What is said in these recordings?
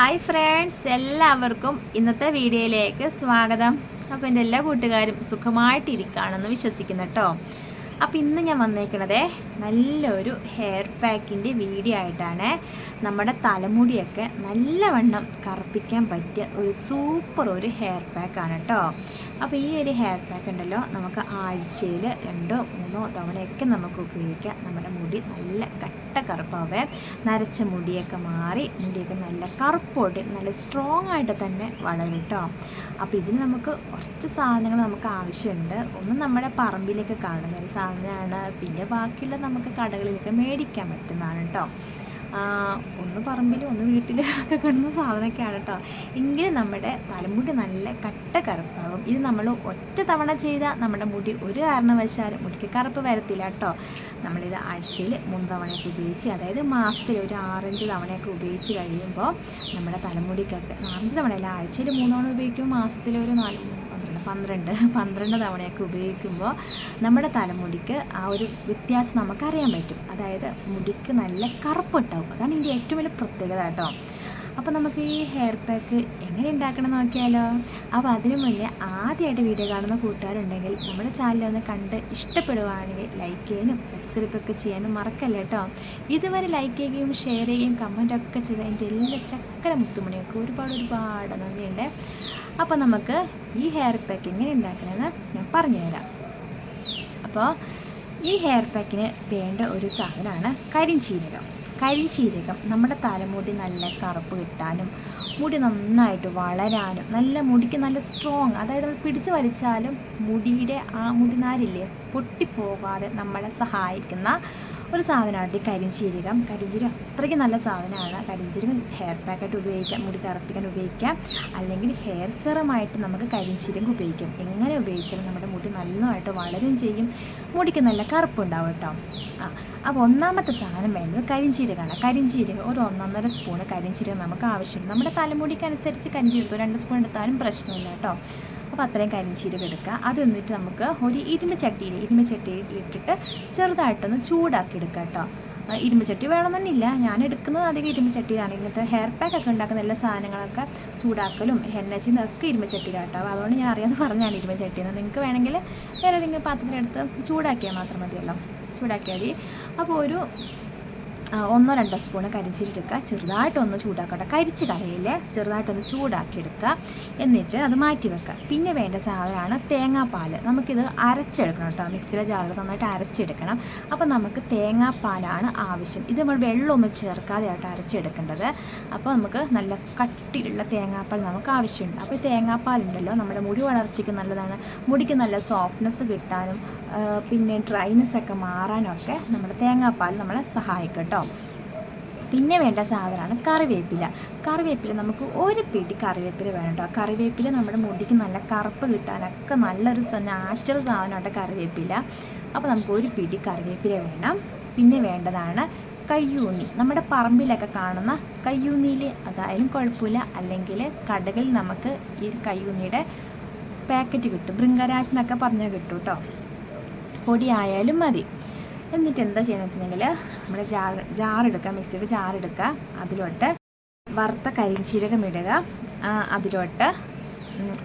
Hi friends എല്ലാവർക്കും ഇന്നത്തെ വീഡിയോയിലേക്ക് സ്വാഗതം. അപ്പോൾ എന്റെ എല്ലാ കൂട്ടുകാരും സുഖമായിട്ടിരിക്കുകയാണെന്ന് വിശ്വസിക്കുന്നു കേട്ടോ. അപ്പോൾ ഇന്ന് ഞാൻ വന്നേക്കണത് നല്ലൊരു ഹെയർ പാക്കിന്റെ വീഡിയോ ആയിട്ടാണ്. നമ്മുടെ തലമുടിയൊക്കെ നല്ലവണ്ണം കറുപ്പിക്കാൻ പറ്റിയ ഒരു സൂപ്പർ ഒരു ഹെയർ പാക്കാണ് കേട്ടോ അപ്പോൾ ഈ ഒരു ഹെയർ പാക്ക് ഉണ്ടല്ലോ നമുക്ക് ആഴ്ചയിൽ രണ്ടോ മൂന്നോ തവണയൊക്കെ നമുക്ക് ഉപയോഗിക്കാം. നമ്മുടെ മുടി നല്ല കട്ട കറുപ്പാവേ. നരച്ച മുടിയൊക്കെ മാറി മുടിയൊക്കെ നല്ല കറുപ്പോട്ട് നല്ല സ്ട്രോങ് ആയിട്ട് തന്നെ വളരും കേട്ടോ അപ്പോൾ ഇതിന് നമുക്ക് കുറച്ച് സാധനങ്ങൾ നമുക്ക് ആവശ്യമുണ്ട്. ഒന്ന് നമ്മുടെ പറമ്പിലൊക്കെ കാണുന്ന ഒരു സാധനമാണ്. പിന്നെ ബാക്കിയുള്ള നമുക്ക് കടകളിലൊക്കെ മേടിക്കാൻ പറ്റുന്നതാണ് കേട്ടോ ഒന്ന് പറമ്പിലും ഒന്ന് വീട്ടിൽ ഒക്കെ കിടന്ന സാധനമൊക്കെയാണ് കേട്ടോ എങ്കിലും നമ്മുടെ തലമുടി നല്ല കട്ട കറുപ്പാകും. ഇത് നമ്മൾ ഒറ്റ തവണ ചെയ്താൽ നമ്മുടെ മുടി ഒരു കാരണവശാലും മുടിക്ക് കറുപ്പ് വരത്തില്ല കേട്ടോ നമ്മളിത് ആഴ്ചയിൽ മൂന്ന് തവണയൊക്കെ ഉപയോഗിച്ച് അതായത് മാസത്തിൽ ഒരു ആറഞ്ച് തവണയൊക്കെ ഉപയോഗിച്ച് കഴിയുമ്പോൾ നമ്മുടെ തലമുടിക്കൊക്കെ നാലഞ്ച് തവണയല്ല ആഴ്ചയിൽ മൂന്ന് തവണ ഉപയോഗിക്കുമ്പോൾ മാസത്തിൽ ഒരു നാല് പന്ത്രണ്ട് പന്ത്രണ്ട് തവണയൊക്കെ ഉപയോഗിക്കുമ്പോൾ നമ്മുടെ തലമുടിക്ക് ആ ഒരു വ്യത്യാസം നമുക്കറിയാൻ പറ്റും. അതായത് മുടിക്ക് നല്ല കറുപ്പുണ്ടാവും. അതാണ് ഇതിന്റെ ഏറ്റവും വലിയ പ്രത്യേകത കേട്ടോ. അപ്പോൾ നമുക്ക് ഈ ഹെയർ പാക്ക് എങ്ങനെ ഉണ്ടാക്കണം നോക്കിയാലോ? അപ്പോൾ അതിനു മുന്നേ ആദ്യമായിട്ട് വീഡിയോ കാണുന്ന കൂട്ടുകാരുണ്ടെങ്കിൽ നമ്മുടെ ചാനൽ ഒന്ന് കണ്ട് ഇഷ്ടപ്പെടുവാണെങ്കിൽ ലൈക്ക് ചെയ്യാനും സബ്സ്ക്രൈബ് ഒക്കെ ചെയ്യാനും മറക്കല്ല കേട്ടോ. ഇതുവരെ ലൈക്ക് ചെയ്യുകയും ഷെയർ ചെയ്യുകയും കമന്റ് ഒക്കെ ചെയ്ത എന്റെ എല്ലാ ചക്കര മുത്തുമണിയൊക്കെ ഒരുപാട് ഒരുപാട് നന്ദിയുണ്ട്. അപ്പോൾ നമുക്ക് ഈ ഹെയർ പാക്ക് എങ്ങനെ ഉണ്ടാക്കണമെന്ന് ഞാൻ പറഞ്ഞുതരാം. അപ്പോൾ ഈ ഹെയർ പാക്കിന് വേണ്ട ഒരു സാധനമാണ് കരിഞ്ചീരകം. കരിഞ്ചീരകം നമ്മുടെ തലമുടി നല്ല കറുപ്പ് കിട്ടാനും മുടി നന്നായിട്ട് വളരാനും നല്ല മുടിക്ക് നല്ല സ്ട്രോങ് അതായത് നമ്മൾ പിടിച്ചു വലിച്ചാലും മുടിയുടെ ആ മുടിനാരില്ലേ പൊട്ടിപ്പോകാതെ നമ്മളെ സഹായിക്കുന്ന ഒരു സാധനമാണ് ഈ കരിഞ്ചീരകം കരിഞ്ചീരകം അത്രയ്ക്ക് നല്ല സാധനമാണ്. കരിഞ്ചീരകം ഹെയർ പാക്കായിട്ട് ഉപയോഗിക്കാം. മുടി കറുപ്പിക്കാൻ ഉപയോഗിക്കാം. അല്ലെങ്കിൽ ഹെയർ സെറമായിട്ട് നമുക്ക് കരിഞ്ചീരകം ഉപയോഗിക്കാം. എങ്ങനെ ഉപയോഗിച്ചാലും നമ്മുടെ മുടി നല്ലതായിട്ട് വളരും ചെയ്യും. മുടിക്ക് നല്ല കറുപ്പുണ്ടാവും കേട്ടോ. ആ അപ്പോൾ ഒന്നാമത്തെ സാധനം വേണ്ടത് കരിഞ്ചീരകമാണ് കരിഞ്ചീരകം ഒരു ഒന്നൊന്നര സ്പൂണ് കരിഞ്ചീരകം നമുക്ക് ആവശ്യം നമ്മുടെ തലമുടിക്കനുസരിച്ച് കരിഞ്ചീരകം രണ്ട് സ്പൂൺ എടുത്താലും പ്രശ്നമില്ല കേട്ടോ. അപ്പോൾ അത്രയും കരിഞ്ചീരക എടുക്കുക. അത് എന്നിട്ട് നമുക്ക് ഒരു ഇരുമ്പ് ചട്ടിയിൽ ഇരുമ്പ് ചട്ടിയിൽ ഇട്ടിട്ട് ചെറുതായിട്ടൊന്ന് ചൂടാക്കി എടുക്കുക കേട്ടോ. ഇരുമ്പച്ചട്ടി ഇരുമ്പ് ചട്ടി വേണമെന്നില്ല. ഞാൻ എടുക്കുന്നത് അധികം ഇരുമ്പ് ചട്ടിയിലാണ്. ഇങ്ങനത്തെ ഹെയർ പാക്ക് ഒക്കെ ഉണ്ടാക്കുന്ന എല്ലാ സാധനങ്ങളൊക്കെ ചൂടാക്കലും എണ്ണച്ചിന്നും ഒക്കെ ഇരുമ്പ് ചട്ടിയിലാട്ടോ അപ്പോൾ അതുകൊണ്ട് ഞാൻ അറിയാതെ പറഞ്ഞാണ് ഇരുമ്പ് ചട്ടിയെന്ന് നിങ്ങൾക്ക് വേണമെങ്കിൽ വേറെ ഏതെങ്കിലും പാത്രത്തിലെടുത്ത് ചൂടാക്കിയാൽ മാത്രം മതിയല്ലോ. ചൂടാക്കിയാൽ മതി. അപ്പോൾ ഒരു ഒന്നോ രണ്ടോ സ്പൂണ് കരിച്ചിട്ടെടുക്കുക ചെറുതായിട്ടൊന്ന് ചൂടാക്കട്ടെ. കരിച്ച് കളയില്ലേ? ചെറുതായിട്ടൊന്ന് ചൂടാക്കി എടുക്കുക എന്നിട്ട് അത് മാറ്റി വെക്കുക. പിന്നെ വേണ്ട സാധനമാണ് തേങ്ങാപ്പാൽ നമുക്കിത് അരച്ചെടുക്കണം കേട്ടോ. മിക്സിയിലെ ജാറിൽ നന്നായിട്ട് അരച്ചെടുക്കണം. അപ്പോൾ നമുക്ക് തേങ്ങാപ്പാലാണ് ആവശ്യം. ഇത് നമ്മൾ വെള്ളമൊന്നും ചേർക്കാതെ ആയിട്ട് അരച്ചെടുക്കേണ്ടത്. അപ്പോൾ നമുക്ക് നല്ല കട്ടിയുള്ള തേങ്ങാപ്പാൽ നമുക്ക് ആവശ്യമുണ്ട്. അപ്പോൾ തേങ്ങാപ്പാലുണ്ടല്ലോ. നമ്മുടെ മുടി വളർച്ചയ്ക്ക് നല്ലതാണ്. മുടിക്ക് നല്ല സോഫ്റ്റ്നെസ് കിട്ടാനും പിന്നെ ഡ്രൈനെസ് ഒക്കെ മാറാനൊക്കെ നമ്മുടെ തേങ്ങാപ്പാൽ നമ്മളെ സഹായിക്കും പിന്നെ വേണ്ട സാധനമാണ് കറിവേപ്പില. കറിവേപ്പില നമുക്ക് ഒരു പിടി കറിവേപ്പില വേണം കേട്ടോ കറിവേപ്പില നമ്മുടെ മുടിക്ക് നല്ല കറുപ്പ് കിട്ടാനൊക്കെ നല്ലൊരു നാച്ചുറൽ സാധനമാണ് കറിവേപ്പില. അപ്പോൾ നമുക്ക് ഒരു പിടി കറിവേപ്പില വേണം. പിന്നെ വേണ്ടതാണ് കയ്യൂണി നമ്മുടെ പറമ്പിലൊക്കെ കാണുന്ന കയ്യൂന്നിയിൽ അതായാലും കുഴപ്പമില്ല. അല്ലെങ്കിൽ കടകളിൽ നമുക്ക് ഈ കയ്യൂന്നിയുടെ പാക്കറ്റ് കിട്ടും. ബൃങ്കരാജ് പറഞ്ഞാൽ കിട്ടും കേട്ടോ പൊടിയായാലും മതി. എന്നിട്ട് എന്താ ചെയ്യുന്നത് വെച്ചിട്ടുണ്ടെങ്കിൽ നമ്മുടെ ജാർ ജാറെടുക്കുക മിക്സിയുടെ ജാറെടുക്കുക അതിലോട്ട് വറുത്ത കരിഞ്ചീരകം ഇടുക അതിലോട്ട്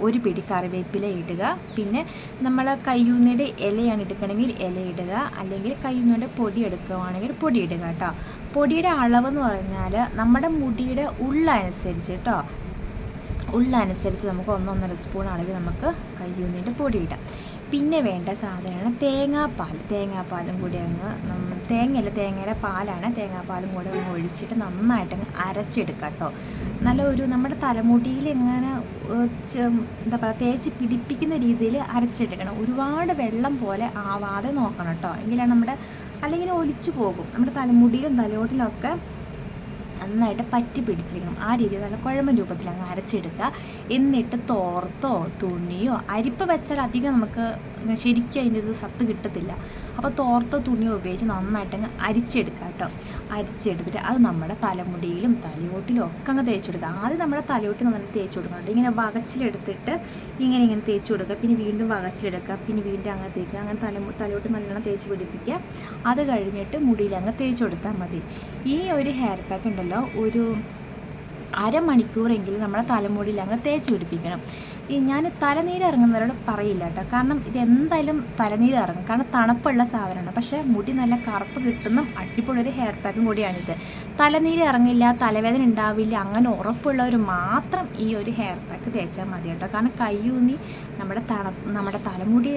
ഒരു പിടി കറിവേപ്പില ഇടുക. പിന്നെ നമ്മൾ കയ്യൂന്നിയുടെ ഇലയാണ് എടുക്കണമെങ്കിൽ ഇല ഇടുക അല്ലെങ്കിൽ കയ്യൂന്നിയുടെ പൊടി എടുക്കുകയാണെങ്കിൽ പൊടി ഇടുക കേട്ടോ. പൊടിയുടെ അളവെന്ന് പറഞ്ഞാൽ നമ്മുടെ മുടിയുടെ ഉള്ളനുസരിച്ച് കേട്ടോ. ഉള്ളനുസരിച്ച് നമുക്ക് ഒന്നൊന്നര സ്പൂൺ അളവിൽ നമുക്ക് കയ്യൂന്നിന്റെ പൊടി ഇടാം. പിന്നെ വേണ്ട സാധനമാണ് തേങ്ങാപ്പാൽ. തേങ്ങാപ്പാലും കൂടി അങ്ങ് തേങ്ങയല്ല തേങ്ങയുടെ പാലാണ്. തേങ്ങാപ്പാലും കൂടി അങ്ങ് ഒഴിച്ചിട്ട് നന്നായിട്ട് അങ്ങ് അരച്ചെടുക്കുക കേട്ടോ. നല്ല ഒരു നമ്മുടെ തലമുടിയിൽ എങ്ങനെ എന്താ പറയുക തേച്ച് പിടിപ്പിക്കുന്ന രീതിയിൽ അരച്ചെടുക്കണം. ഒരുപാട് വെള്ളം പോലെ ആവാതെ നോക്കണം കേട്ടോ. എങ്കിലാണ് നമ്മുടെ അല്ലെങ്കിൽ ഒലിച്ചു പോകും. നമ്മുടെ തലമുടിയിലും തലയോട്ടിലൊക്കെ നന്നായിട്ട് പറ്റി പിടിച്ചിരിക്കണം. ആ രീതിയിൽ നല്ല കുഴമ്പ് രൂപത്തിൽ അങ്ങ് അരച്ചെടുക്കുക. എന്നിട്ട് തോർത്തോ തുണിയോ അരിപ്പ് വെച്ചാൽ അധികം നമുക്ക് ശരിക്കും അതിന്റെ ഇത് സത്ത് കിട്ടത്തില്ല. അപ്പോൾ തോർത്ത തുണി ഉപയോഗിച്ച് നന്നായിട്ട് അങ്ങ് അരിച്ചെടുക്കുക കേട്ടോ. അരിച്ചെടുത്തിട്ട് അത് നമ്മുടെ തലമുടിയിലും തലയോട്ടിലും ഒക്കെ അങ്ങ് തേച്ച് കൊടുക്കുക. ആദ്യം നമ്മുടെ തലയോട്ടിൽ നന്നായി തേച്ച് കൊടുക്കണം ഇങ്ങനെ വകച്ചിലെടുത്തിട്ട് ഇങ്ങനെ ഇങ്ങനെ തേച്ച് കൊടുക്കുക. പിന്നെ വീണ്ടും വകച്ചിലെടുക്കുക. പിന്നെ വീണ്ടും അങ്ങനെ തേക്കുക. അങ്ങനെ തല തലയോട്ട് നല്ലോണം തേച്ച് പിടിപ്പിക്കുക. അത് കഴിഞ്ഞിട്ട് മുടിയിൽ അങ്ങ് തേച്ച് കൊടുത്താൽ മതി. ഈ ഒരു ഹെയർ പാക്ക് ഉണ്ടല്ലോ. ഒരു അരമണിക്കൂറെങ്കിലും നമ്മുടെ തലമുടിയിൽ അങ്ങ് തേച്ച് പിടിപ്പിക്കണം. ഞാൻ തലനീര് ഇറങ്ങുന്നവരോട് പറയില്ല കേട്ടോ. കാരണം ഇത് എന്തായാലും തലനീര് ഇറങ്ങും കാരണം തണുപ്പുള്ള സാധനമാണ്. പക്ഷേ മുടി നല്ല കറുപ്പ് കിട്ടുന്ന അടിപൊളി ഒരു ഹെയർ പാക്കും കൂടിയാണിത്. തലനീര് ഇറങ്ങില്ല തലവേദന ഉണ്ടാവില്ല അങ്ങനെ ഉറപ്പുള്ളവർ മാത്രം ഈ ഒരു ഹെയർ പാക്ക് തേച്ചാൽ മതി കേട്ടോ. കാരണം കയ്യൂന്നി നമ്മുടെ തണ നമ്മുടെ തലമുടി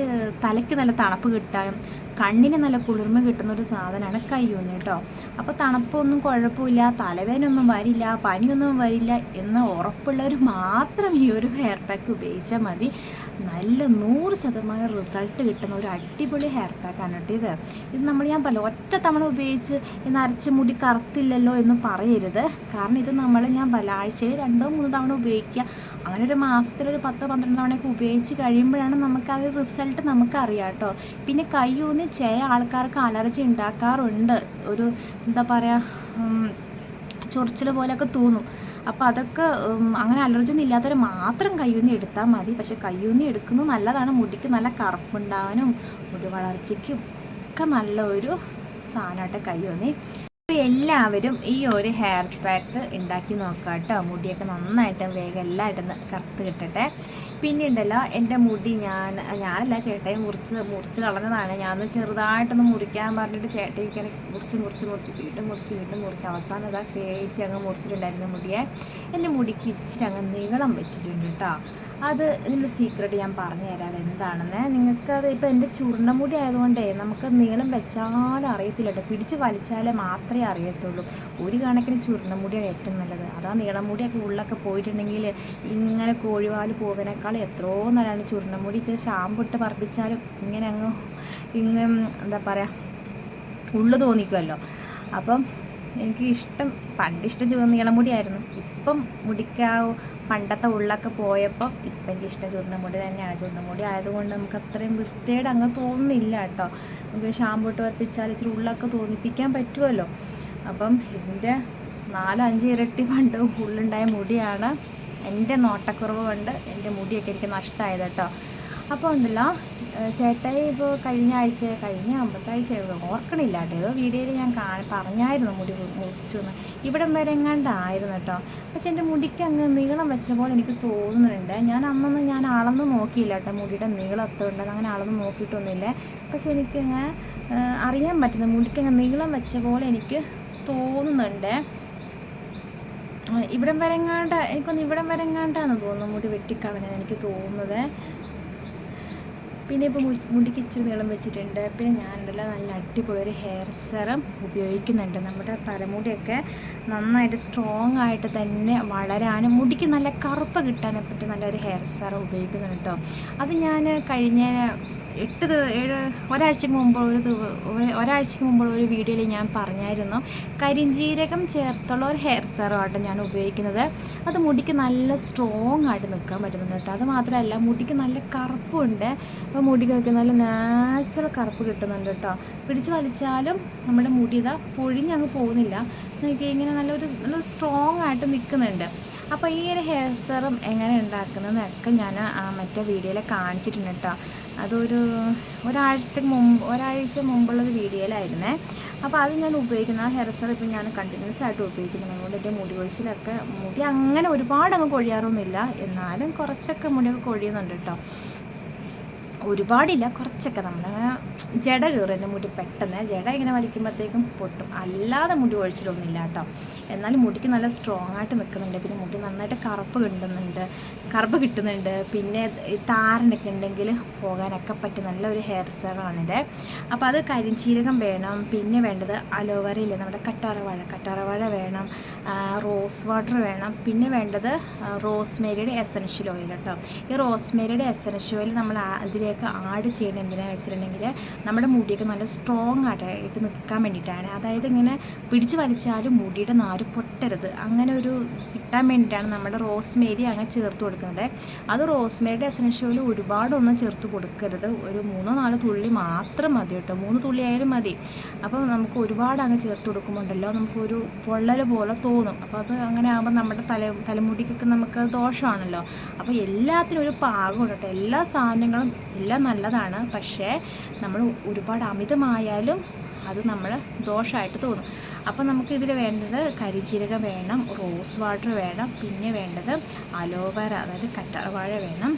തലയ്ക്ക് നല്ല തണുപ്പ് കിട്ടാനും കണ്ണിന് നല്ല കുളിർമ കിട്ടുന്ന ഒരു സാധനമാണ് കയ്യൂന്നി കേട്ടോ. അപ്പോൾ തണുപ്പൊന്നും കുഴപ്പമില്ല തലവേദന ഒന്നും വരില്ല പനിയൊന്നും വരില്ല എന്ന് ഉറപ്പുള്ളവർ മാത്രം ഈ ഒരു ഹെയർ പാക്ക് ഉപയോഗിച്ചാൽ മതി. നല്ല നൂറ് ശതമാനം റിസൾട്ട് കിട്ടുന്ന ഒരു അടിപൊളി ഹെയർ പാക്കാണ് കേട്ടോ ഇത്. ഇത് നമ്മൾ ഞാൻ പല ഒറ്റ തവണ ഉപയോഗിച്ച് ഇന്ന് അരച്ച മുടി കറുത്തില്ലല്ലോ എന്ന് പറയരുത്. കാരണം ഇത് നമ്മൾ ഞാൻ പല ആഴ്ചയിൽ രണ്ടോ മൂന്നോ തവണ ഉപയോഗിക്കുക. അങ്ങനെ ഒരു മാസത്തിൽ ഒരു പത്തോ പന്ത്രണ്ട് തവണയൊക്കെ ഉപയോഗിച്ച് കഴിയുമ്പോഴാണ് നമുക്ക് ആ റിസൾട്ട് നമുക്ക് അറിയാം കേട്ടോ. പിന്നെ കയ്യൂന്ന് ചില ആൾക്കാർക്ക് അലർജി ഉണ്ടാക്കാറുണ്ട്. ഒരു എന്താ പറയുക ചൊറിച്ചിൽ പോലെയൊക്കെ തോന്നും. അപ്പോൾ അതൊക്കെ അങ്ങനെ അലർജി ഇല്ലാത്തവർ മാത്രം കയ്യൂന്നി എടുത്താൽ മതി. പക്ഷെ കയ്യൂന്നി എടുക്കുന്നത് നല്ലതാണ്. മുടിക്ക് നല്ല കറുപ്പുണ്ടാവാനും മുടി വളർച്ചയ്ക്കും ഒക്കെ നല്ല ഒരു സാധനമായിട്ട് കയ്യൂന്നി. അപ്പോൾ എല്ലാവരും ഈ ഒരു ഹെയർ പാക്ക് ഉണ്ടാക്കി നോക്കാം കേട്ടോ മുടിയൊക്കെ നന്നായിട്ട് വേഗം എല്ലായിട്ടും കറുത്ത് കിട്ടട്ടെ. പിന്നെ ഉണ്ടല്ലോ എന്റെ മുടി ഞാൻ ഞാനല്ല ചേട്ടയെ മുറിച്ച് മുറിച്ച് കളഞ്ഞതാണ്. ഞാൻ ചെറുതായിട്ടൊന്ന് മുറിക്കാൻ പറഞ്ഞിട്ട് ചേട്ടൻ ഇങ്ങനെ മുറിച്ച് മുറിച്ച് മുറിച്ച് വീണ്ടും മുറിച്ച് വീണ്ടും മുറിച്ച്. അവസാനം അതാ കയറ്റി അങ്ങ് മുറിച്ചിട്ടുണ്ടായിരുന്നു മുടിയെ. എന്റെ മുടിക്ക് ഇച്ചിരി അങ്ങ് നീളം വെച്ചിട്ടുണ്ട് കേട്ടോ. അത് ഇതിന്റെ സീക്രട്ട് ഞാൻ പറഞ്ഞു തരാം. എന്താണെന്ന്? നിങ്ങൾക്ക് അത് ഇപ്പോൾ എന്റെ ചുരുണ്ടമുടി ആയതുകൊണ്ടേ നമുക്ക് നീളം വെച്ചാലും അറിയത്തില്ല കേട്ടോ പിടിച്ച് വലിച്ചാലേ മാത്രമേ അറിയത്തുള്ളൂ. ഒരു കണക്കിന് ചുരുണ്ടമുടിയാണ് ഏറ്റവും നല്ലത്. അതാ നീളമുടിയൊക്കെ ഉള്ളൊക്കെ പോയിട്ടുണ്ടെങ്കിൽ ഇങ്ങനെ കോഴിവാൽ പോകുന്നതിനേക്കാൾ എത്രയോ നല്ലതാണ്. ചുരുണ്ടമുടി ഇച്ചിരി ഷാമ്പു ഇട്ട് ഇങ്ങനെ അങ്ങ് ഇങ്ങനെ എന്താ പറയുക ഉള്ളു തോന്നിക്കുമല്ലോ അപ്പം എനിക്ക് ഇഷ്ടം പണ്ട് ഇഷ്ടം ചുവന്ന നീളമുടിയായിരുന്നു ഇപ്പം മുടിക്കാ പണ്ടത്തെ ഉള്ളൊക്കെ പോയപ്പോൾ ഇപ്പം എനിക്ക് ഇഷ്ടം ചുവന്ന മുടി തന്നെയാണ്. ചുവന്ന മുടി ആയതുകൊണ്ട് നമുക്ക് അത്രയും വൃത്തിയുടെ അങ്ങ് തോന്നുന്നില്ല കേട്ടോ. നമുക്ക് ഷാമ്പൂട്ട് വർപ്പിച്ചാൽ ഇച്ചിരി ഉള്ളൊക്കെ തോന്നിപ്പിക്കാൻ പറ്റുമല്ലോ. അപ്പം ഇതിന്റെ നാലഞ്ച് ഇരട്ടി പണ്ട് ഉള്ളുണ്ടായ മുടിയാണ് എന്റെ നോട്ടക്കുറവ് കൊണ്ട് എന്റെ മുടിയൊക്കെ എനിക്ക് നഷ്ടമായത് കേട്ടോ. അപ്പോൾ ഉണ്ടല്ലോ ചേട്ടായി ഇപ്പോൾ കഴിഞ്ഞ ആഴ്ച കഴിഞ്ഞ അമ്പത്താഴ്ച ഓർക്കണില്ല കേട്ടോ. ഏതോ വീഡിയോയിൽ ഞാൻ കാ പറഞ്ഞായിരുന്നു മുടി മുറിച്ചു എന്ന് ഇവിടം വരെ എങ്ങാണ്ടായിരുന്നു കേട്ടോ. പക്ഷെ എന്റെ മുടിക്ക് അങ്ങ് നീളം വെച്ച പോലെ എനിക്ക് തോന്നുന്നുണ്ട്. ഞാൻ അന്നൊന്നും ഞാൻ അളന്ന് നോക്കിയില്ല കേട്ടോ മുടിയുടെ നീളം എത്ര ഉണ്ടെന്ന്. അങ്ങനെ അളന്ന് നോക്കിയിട്ടൊന്നുമില്ല. പക്ഷെ എനിക്കങ്ങ് അറിയാൻ പറ്റുന്ന മുടിക്ക് അങ്ങ് നീളം വെച്ച പോലെ എനിക്ക് തോന്നുന്നുണ്ട്. ഇവിടം വരെങ്ങാണ്ട എനിക്കൊന്ന് ഇവിടം വരെങ്ങാണ്ടാന്ന് തോന്നുന്നു മുടി വെട്ടിക്കളഞ്ഞത് എനിക്ക് തോന്നുന്നത്. പിന്നെ ഇപ്പോൾ മുടിക്ക് ഇച്ചിരി നീളം വെച്ചിട്ടുണ്ട്. പിന്നെ ഞാനുണ്ടല്ലോ നല്ല അടിപൊളി ഒരു ഹെയർ സെറം ഉപയോഗിക്കുന്നുണ്ട്. നമ്മുടെ തലമുടിയൊക്കെ നന്നായിട്ട് സ്ട്രോങ് ആയിട്ട് തന്നെ വളരാനും മുടിക്ക് നല്ല കറുപ്പ് കിട്ടാനെ പറ്റി നല്ലൊരു ഹെയർ സെറം ഉപയോഗിക്കുന്നുണ്ട് കേട്ടോ അത് ഞാൻ കഴിഞ്ഞ എട്ട് ഏഴ് ഒരാഴ്ചക്ക് മുമ്പ് ഒരു ഒരാഴ്ചക്ക് മുമ്പ് ഒരു വീഡിയോയിൽ ഞാൻ പറഞ്ഞായിരുന്നു. കരിഞ്ജീരകം ചേർത്തുള്ള ഒരു ഹെയർ സെറമായിട്ട് ഞാൻ ഉപയോഗിക്കുന്നത്. അത് മുടിക്ക് നല്ല സ്ട്രോങ് ആയിട്ട് നിൽക്കാൻ പറ്റുന്നുണ്ട് കേട്ടോ. അത് മാത്രമല്ല മുടിക്ക് നല്ല കറുപ്പുണ്ട്. അപ്പോൾ മുടിക്കൊക്കെ നല്ല നാച്ചുറൽ കറുപ്പ് കിട്ടുന്നുണ്ട് കേട്ടോ. പിടിച്ച് വലിച്ചാലും നമ്മുടെ മുടി ഇതാ പൊഴിഞ്ഞങ്ങ് പോകുന്നില്ല. ഇങ്ങനെ നല്ലൊരു നല്ല സ്ട്രോങ് ആയിട്ട് നിൽക്കുന്നുണ്ട്. അപ്പോൾ ഈ ഒരു ഹെയർ സെറം എങ്ങനെ ഉണ്ടാക്കുന്നതെന്നൊക്കെ ഞാൻ മറ്റേ വീഡിയോയിൽ കാണിച്ചിട്ടുണ്ട് കേട്ടോ അതൊരു ഒരാഴ്ചത്തേക്ക് മുമ്പ് ഒരാഴ്ച മുമ്പുള്ളൊരു വീഡിയോയിലായിരുന്നേ അപ്പോൾ അത് ഞാൻ ഉപയോഗിക്കുന്ന ആ ഹെയർ സെറം ഇപ്പം ഞാൻ കണ്ടിന്യൂസ് ആയിട്ട് ഉപയോഗിക്കുന്നത് അതുകൊണ്ട് എന്റെ മുടി കൊഴിച്ചിലൊക്കെ മുടി അങ്ങനെ ഒരുപാട് അങ്ങ് കൊഴിയാറൊന്നുമില്ല. എന്നാലും കുറച്ചൊക്കെ മുടിയൊക്കെ കൊഴിയുന്നുണ്ട് കേട്ടോ ഒരുപാടില്ല കുറച്ചൊക്കെ നമ്മൾ ജട കയറും എന്റെ മുടി പെട്ടെന്ന്. ജട ഇങ്ങനെ വലിക്കുമ്പോഴത്തേക്കും പൊട്ടും. അല്ലാതെ മുടി ഒഴിച്ചിട്ടൊന്നുമില്ല കേട്ടോ. എന്നാലും മുടിക്ക് നല്ല സ്ട്രോങ് ആയിട്ട് നിൽക്കുന്നുണ്ട്. പിന്നെ മുടി നന്നായിട്ട് കറുപ്പ് കിട്ടുന്നുണ്ട്. കറുപ്പ് കിട്ടുന്നുണ്ട്. പിന്നെ താരനൊക്കെ ഉണ്ടെങ്കിൽ പോകാനൊക്കെ പറ്റും നല്ലൊരു ഹെയർ സെറാണിത് അപ്പോൾ അത് കരിഞ്ചീരകം വേണം. പിന്നെ വേണ്ടത് അലോവേര ഇല്ലേ? നമ്മുടെ കറ്റാറവാഴ കറ്റാറവാഴ വേണം. റോസ് വാട്ടർ വേണം. പിന്നെ വേണ്ടത് റോസ്മേരിയുടെ എസൻഷ്യൽ ഓയിൽ കേട്ടോ. ഈ റോസ്മേരിയുടെ എസൻഷ്യൽ ഓയിൽ നമ്മൾ ആ- അതിലേക്ക് ആഡ് ചെയ്യുന്നത് എന്തിനാണെന്ന് വെച്ചിട്ടുണ്ടെങ്കിൽ നമ്മുടെ മുടിയൊക്കെ നല്ല സ്ട്രോങ് ആയിട്ട് നിൽക്കാൻ വേണ്ടിയിട്ടാണ്. അതായത് ഇങ്ങനെ പിടിച്ച് വലിച്ചാലും മുടിയുടെ നാര് പൊട്ടരുത് അങ്ങനെ ഒരു കിട്ടാൻ വേണ്ടിയിട്ടാണ് നമ്മുടെ റോസ്മേരി അങ്ങനെ ചേർത്ത് കൊടുക്കുന്നത്. അത് റോസ്മേരിയുടെ എസൻഷ്യൽ ഓയിൽ ഒരുപാടൊന്നും ചേർത്ത് കൊടുക്കരുത്. ഒരു മൂന്നോ നാലോ തുള്ളി മാത്രം മതി കേട്ടോ. മൂന്ന് തുള്ളി ആയാലും മതി. അപ്പോൾ നമുക്ക് ഒരുപാട് അങ്ങ് ചേർത്ത് കൊടുക്കുമ്പോണ്ടല്ലോ നമുക്കൊരു പൊള്ളൽ പോലെ തോന്നും. അപ്പോൾ അത് അങ്ങനെ ആകുമ്പോൾ നമ്മുടെ തല തലമുടിക്കൊക്കെ നമുക്ക് ദോഷമാണല്ലോ. അപ്പോൾ എല്ലാത്തിനും ഒരു പാകമുണ്ട് കേട്ടോ. എല്ലാ സാധനങ്ങളും എല്ലാം നല്ലതാണ്. പക്ഷേ നമ്മൾ ഒരുപാട് അമിതമായാലും അത് നമ്മൾ ദോഷമായിട്ട് തോന്നും. അപ്പോൾ നമുക്ക് ഇതിൽ വേണ്ടത് കരിജീരകം വേണം റോസ് വാട്ടർ വേണം പിന്നെ വേണ്ടത് അലോവേര അതായത് കറ്റാർവാഴ വേണം.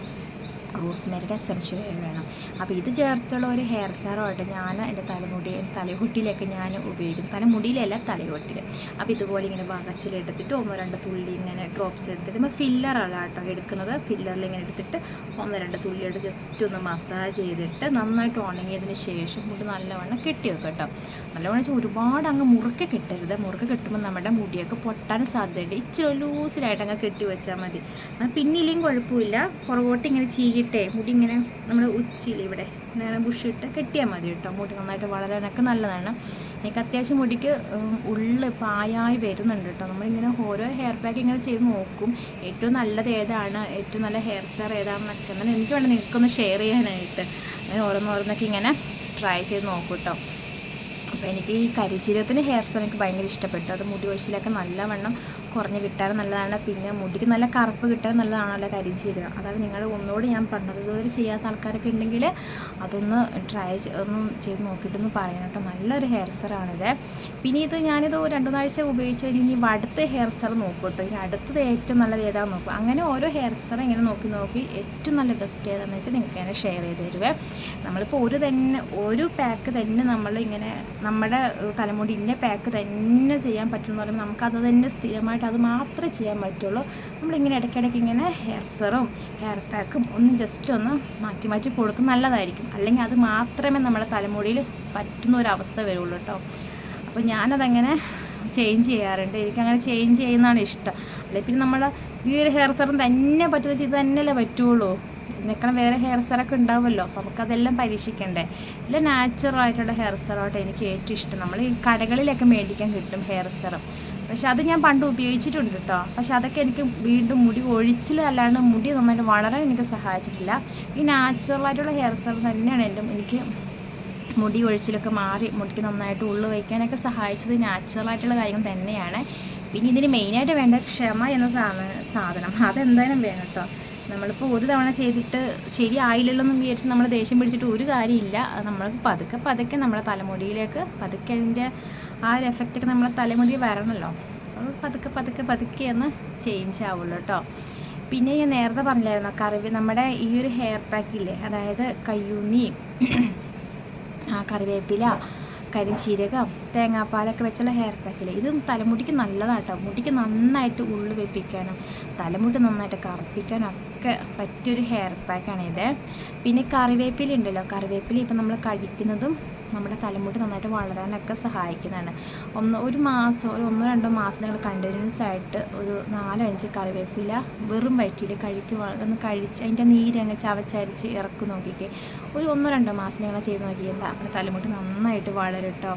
റോസ്മേരിയുടെ എസൻഷ്യൽ വേണം. അപ്പോൾ ഇത് ചേർത്തുള്ള ഒരു ഹെയർ സ്റ്റാറായിട്ട് ഞാൻ എന്റെ തലമുടി തലകുട്ടിയിലൊക്കെ ഞാൻ ഉപയോഗിക്കും. തലമുടിയിലല്ല തലയോട്ടിൽ അപ്പോൾ ഇതുപോലെ ഇങ്ങനെ വകച്ചിലെടുത്തിട്ട് ഒന്നോ രണ്ട് തുള്ളി ഇങ്ങനെ ഡ്രോപ്സ് എടുത്തിട്ട് നമ്മൾ ഫില്ലറാണ് കേട്ടോ എടുക്കുന്നത്. ഫില്ലറിൽ ഇങ്ങനെ എടുത്തിട്ട് ഒന്നോ രണ്ട് തുള്ളിയോട് ജസ്റ്റ് ഒന്ന് മസാജ് ചെയ്തിട്ട് നന്നായിട്ട് ഉണങ്ങിയതിന് ശേഷം മുടി നല്ലവണ്ണം കെട്ടി വെക്കും കേട്ടോ. നല്ലവണ്ണം വെച്ചാൽ ഒരുപാട് അങ്ങ് മുറുക്കെ കെട്ടരുത്. മുറുക്കെ കെട്ടുമ്പോൾ നമ്മുടെ മുടിയൊക്കെ പൊട്ടാൻ സാധ്യതയുണ്ട്. ഇച്ചിരി ലൂസിലായിട്ട് അങ്ങ് കെട്ടി വെച്ചാൽ മതി. പിന്നിലെയും കുഴപ്പമില്ല. പുറകോട്ട് ഇങ്ങനെ ചീകിട്ടേ മുടി ഇങ്ങനെ നമ്മുടെ ഉച്ചിയിൽ ഇവിടെ ഇങ്ങനെ ബുഷിട്ട് കെട്ടിയാൽ മതി കേട്ടോ. മുടി നന്നായിട്ട് വളരാനൊക്കെ നല്ലതാണ്. എനിക്ക് അത്യാവശ്യം മുടിക്ക് ഉള്ളിൽ ഉള്ള് പായായി വരുന്നുണ്ട് കേട്ടോ. നമ്മളിങ്ങനെ ഓരോ ഹെയർ പാക്ക് ഇങ്ങനെ ചെയ്ത് നോക്കും. ഏറ്റവും നല്ലത് ഏതാണ്? ഏറ്റവും നല്ല ഹെയർ സെയർ ഏതാണെന്നൊക്കെ. അങ്ങനെ എനിക്ക് വേണം നിങ്ങൾക്കൊന്ന് ഷെയർ ചെയ്യാനായിട്ട്. അങ്ങനെ ഓരോന്നോരോന്നൊക്കെ ഇങ്ങനെ ട്രൈ ചെയ്ത് നോക്കും കേട്ടോ. അപ്പോൾ എനിക്ക് ഈ കരിചീരത്തിന് ഹെയർ സെർ എനിക്ക് ഭയങ്കര ഇഷ്ടപ്പെട്ടു. അത് മുടി ഒഴിച്ചിലൊക്കെ നല്ലവണ്ണം കുറഞ്ഞ് കിട്ടാൻ നല്ലതാണ്. പിന്നെ മുടിക്ക് നല്ല കറുപ്പ് കിട്ടാൻ നല്ലതാണല്ലോ കരിചീരകം അതായത് നിങ്ങൾ ഒന്നുകൂടി ഞാൻ പറഞ്ഞത് ഇതുവരെ ചെയ്യാത്ത ആൾക്കാരൊക്കെ ഉണ്ടെങ്കിൽ അതൊന്ന് ട്രൈ ഒന്ന് ചെയ്ത് നോക്കിയിട്ടൊന്ന് പറയണം കേട്ടോ. നല്ലൊരു ഹെയർ സെറാണിത് പിന്നെ ഇത് ഞാനിത് രണ്ടുമൂന്നാഴ്ച ഉപയോഗിച്ച് കഴിഞ്ഞ് ഇനി അടുത്ത ഹെയർ സെർ നോക്കും കേട്ടോ. ഇനി അടുത്തത് ഏറ്റവും നല്ലത് ഏതാണെന്ന് നോക്കും. അങ്ങനെ ഓരോ ഹെയർ സെർ ഇങ്ങനെ നോക്കി നോക്കി ഏറ്റവും നല്ല ബെസ്റ്റ് ഏതാണെന്ന് വെച്ചാൽ നിങ്ങൾക്ക് ഞാൻ ഷെയർ ചെയ്ത് തരുവേ. നമ്മളിപ്പോൾ ഒരു തന്നെ ഒരു പാക്ക് തന്നെ നമ്മൾ ഇങ്ങനെ നമ്മുടെ തലമുടി ഇന്ന പാക്ക് തന്നെ ചെയ്യാൻ പറ്റുമെന്ന് പറയുമ്പോൾ നമുക്കത് തന്നെ സ്ഥിരമായിട്ട് അത് മാത്രമേ ചെയ്യാൻ പറ്റുള്ളൂ. നമ്മളിങ്ങനെ ഇടയ്ക്കിടയ്ക്ക് ഇങ്ങനെ ഹെയർ സെറും ഹെയർ പാക്കും ഒന്ന് ജസ്റ്റ് ഒന്ന് മാറ്റി മാറ്റി കൊടുക്കും. നല്ലതായിരിക്കും. അല്ലെങ്കിൽ അത് മാത്രമേ നമ്മുടെ തലമുടിയിൽ പറ്റുന്ന ഒരു അവസ്ഥ വരുള്ളൂ കേട്ടോ. അപ്പോൾ ഞാനതങ്ങനെ ചേഞ്ച് ചെയ്യാറുണ്ട്. എനിക്കങ്ങനെ ചേഞ്ച് ചെയ്യുന്നതാണ് ഇഷ്ടം. അല്ലെങ്കിൽ പിന്നെ നമ്മൾ ഈ ഒരു ഹെയർ സെറും തന്നെ പറ്റുന്ന ചെയ്ത് തന്നെയല്ലേ പറ്റുള്ളൂ. ഇതിനേക്കാളും വേറെ ഹെയർ സെറൊക്കെ ഉണ്ടാവുമല്ലോ. അപ്പോൾ നമുക്കതെല്ലാം പരീക്ഷിക്കണ്ടേ. ഇല്ല നാച്ചുറൽ ആയിട്ടുള്ള ഹെയർ സെറായിട്ട് എനിക്ക് ഏറ്റവും ഇഷ്ടം. നമ്മൾ ഈ കടകളിലൊക്കെ മേടിക്കാൻ കിട്ടും ഹെയർ സെറം പക്ഷെ അത് ഞാൻ പണ്ട് ഉപയോഗിച്ചിട്ടുണ്ട് കേട്ടോ പക്ഷെ അതൊക്കെ എനിക്ക് വീണ്ടും മുടി ഒഴിച്ചിൽ അല്ലാണ്ട് മുടി നന്നായിട്ട് വളരാൻ എനിക്ക് സഹായിച്ചിട്ടില്ല. ഈ നാച്ചുറലായിട്ടുള്ള ഹെയർ സ്റ്റൈൽ തന്നെയാണ് എന്റെ എനിക്ക് മുടി ഒഴിച്ചിലൊക്കെ മാറി മുടിക്ക് നന്നായിട്ട് ഉള്ളു വയ്ക്കാനൊക്കെ സഹായിച്ചത് നാച്ചുറലായിട്ടുള്ള കാര്യങ്ങൾ തന്നെയാണ്. പിന്നെ ഇതിന് മെയിനായിട്ട് വേണ്ട ക്ഷമ എന്ന സാധനം സാധനം അതെന്തായാലും വേണം കേട്ടോ നമ്മളിപ്പോൾ ഒരു തവണ ചെയ്തിട്ട് ശരിയായില്ലല്ലോ എന്ന് വിചാരിച്ച് നമ്മൾ ദേഷ്യം പിടിച്ചിട്ട് ഒരു കാര്യമില്ല. നമ്മൾ പതുക്കെ പതുക്കെ നമ്മുടെ തലമുടിയിലേക്ക് പതുക്കെ അതിന്റെ ആ ഒരു എഫക്റ്റൊക്കെ നമ്മളെ തലമുടി വരണമല്ലോ അത് പതുക്കെ പതുക്കെ പതുക്കെ ഒന്ന് ചേഞ്ച് ആവുള്ളൂ കേട്ടോ പിന്നെ ഞാൻ നേരത്തെ പറഞ്ഞില്ലായിരുന്നു കറിവ് നമ്മുടെ ഈ ഒരു ഹെയർ പാക്കില്ലേ അതായത് കയ്യൂന്നി ആ കറിവേപ്പില കരിഞ്ചീരകം തേങ്ങാപ്പാലൊക്കെ വെച്ചുള്ള ഹെയർ പാക്കില്ലേ ഇത് തലമുടിക്ക് നല്ലതാട്ടോ. മുടിക്ക് നന്നായിട്ട് ഉള്ളു വെപ്പിക്കാനും തലമുടി നന്നായിട്ട് കറുപ്പിക്കാനും ഒക്കെ പറ്റിയൊരു ഹെയർ പാക്കാണ് ഇത് പിന്നെ കറിവേപ്പില ഉണ്ടല്ലോ. കറിവേപ്പില ഇപ്പം നമ്മൾ കഴിക്കുന്നതും നമ്മുടെ തലമുടി നന്നായിട്ട് വളരാനൊക്കെ സഹായിക്കുന്നതാണ്. ഒന്ന് ഒരു മാസം ഒരു ഒന്നോ രണ്ടോ മാസം നിങ്ങൾ കണ്ടിന്യൂസ് ആയിട്ട് ഒരു നാലോ അഞ്ച് കറിവേപ്പില വെറും വയറ്റിൽ കഴിക്കുക ഒന്ന് കഴിച്ച് അതിന്റെ നീരങ്ങ് ചവച്ചരിച്ച് ഇറക്കി നോക്കിക്കേ. ഒരു ഒന്നോ രണ്ടോ മാസം നിങ്ങൾ ചെയ്ത് നോക്കിയാൽ നമ്മുടെ തലമുടി നന്നായിട്ട് വളരും കേട്ടോ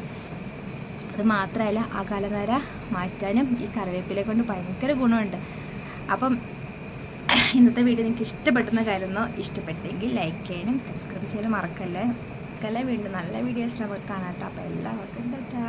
അത് മാത്രമല്ല അകാലനര മാറ്റാനും ഈ കറിവേപ്പില കൊണ്ട് ഭയങ്കര ഗുണമുണ്ട്. അപ്പം ഇന്നത്തെ വീഡിയോ നിങ്ങൾക്ക് ഇഷ്ടപ്പെട്ടെന്ന് കരുതുന്നു. ഇഷ്ടപ്പെട്ടെങ്കിൽ ലൈക്ക് ചെയ്യാനും സബ്സ്ക്രൈബ് ചെയ്യാനും മറക്കല്ലേ? മറക്കല്ലേ വീണ്ടും നല്ല വീഡിയോസ് നമുക്ക് കാണാം കേട്ടോ. അപ്പോൾ എല്ലാവർക്കും ടാറ്റാ